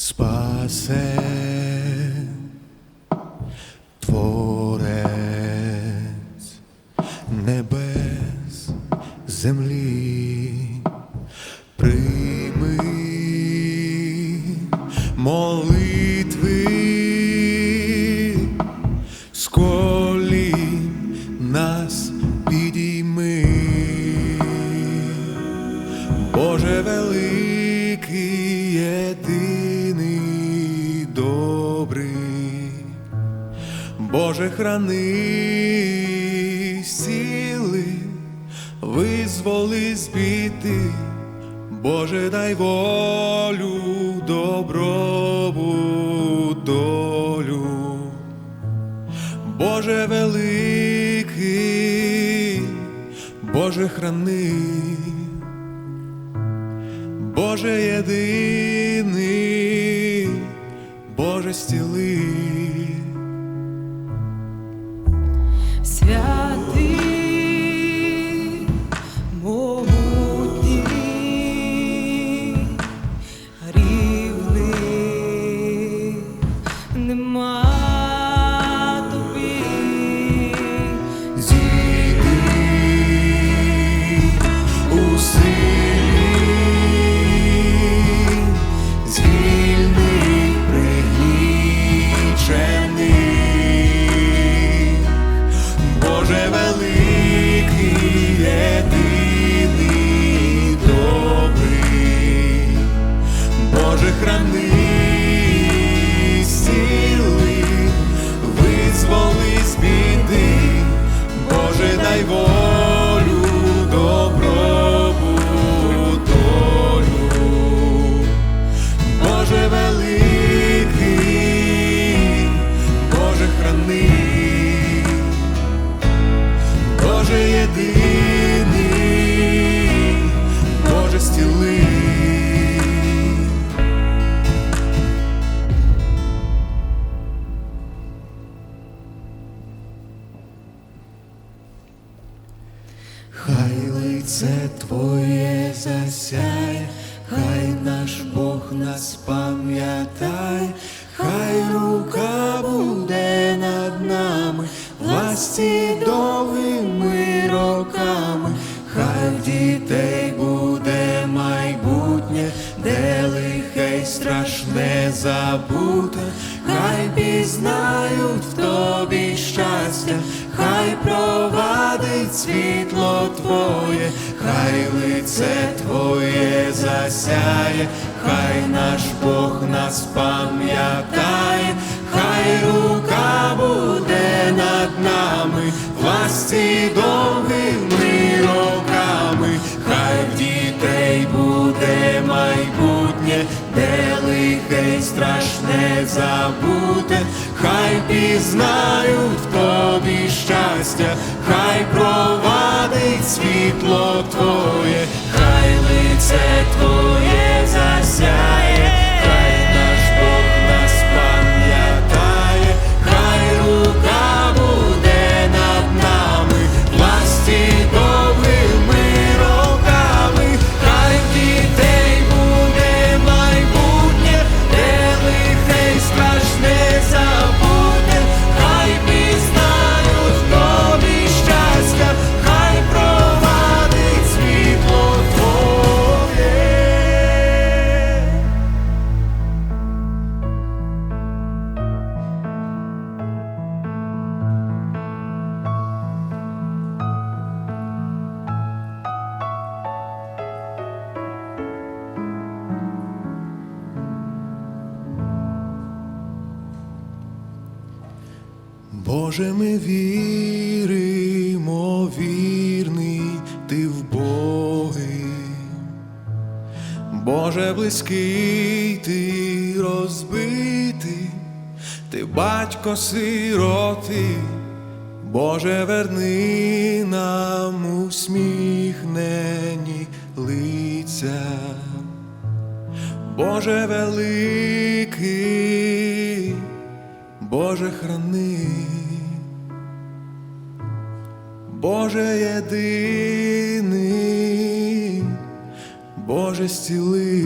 спасе Творець небес, землі, прийми молитви з колін нас підійми. Боже великий, Боже храни сили, визволи з біди, Боже дай волю, доброву долю. Боже великий, Боже храни, Боже єдиний, Боже стіли. Святий, Твоє засяє, хай наш Бог нас пам'ятає, хай рука буде над нами, власті довгими роками, хай в дітей буде майбутнє, де лихе й страшне забуте, хай пізнають в тобі щастя, хай провадить світло Твоє, хай лице Твоє засяє, хай наш Бог нас пам'ятає, хай рука буде над нами, власті довгими роками, хай в дітей буде майбутнє, де лихе й страшне забуте, хай пізнають тобі щастя, хай провадить світло Твоє, Боже, ми віримо, вірний ти в Боги. Боже, близький ти розбитий, ти батько сироти, Боже, верни нам усміхнені лиця. Боже великий, Боже храни, Боже єдиний, Боже стіли.